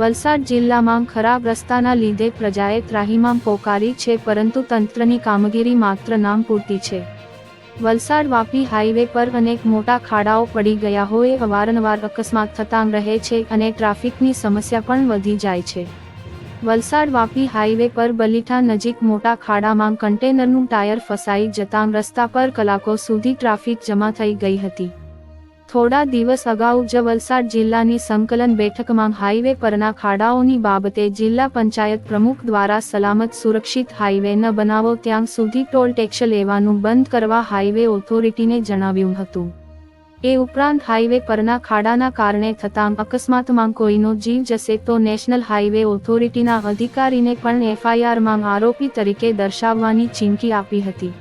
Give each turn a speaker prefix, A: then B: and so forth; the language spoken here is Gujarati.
A: વલસાડ જિલ્લામાં ખરાબ રસ્તાના લીધે પ્રજાએ ત્રાહિમામ પોકારી છે પરંતુ તંત્રની કામગીરી માત્ર નામ પૂરતી છે. વલસાડ વાપી હાઈવે પર અનેક મોટા ખાડાઓ પડી ગયા હોય અવારનવાર અકસ્માત થતાં રહે છે અને ટ્રાફિકની સમસ્યા પણ વધી જાય છે. વલસાડ વાપી હાઈવે પર બલીઠા નજીક મોટા ખાડામાં કન્ટેનરનું ટાયર ફસાઈ જતાં રસ્તા પર કલાકો સુધી ટ્રાફિક જમા થઈ ગઈ હતી. થોડા દિવસ અગાઉ જ વલસાડ જિલ્લાની સંકલન બેઠકમાં હાઈવે પરના ખાડાઓની બાબતે જિલ્લા પંચાયત પ્રમુખ દ્વારા સલામત સુરક્ષિત હાઈવે ન બનાવો ત્યાં સુધી ટોલ ટેક્સ લેવાનું બંધ કરવા હાઈવે ઓથોરિટીને જણાવ્યું હતું. એ ઉપરાંત હાઈવે પરના ખાડાના કારણે થતાં અકસ્માતમાં કોઈનો જીવ જશે તો નેશનલ હાઈવે ઓથોરિટીના અધિકારીને પણ એફઆઈઆરમાં આરોપી તરીકે દર્શાવવાની ચીમકી આપી હતી.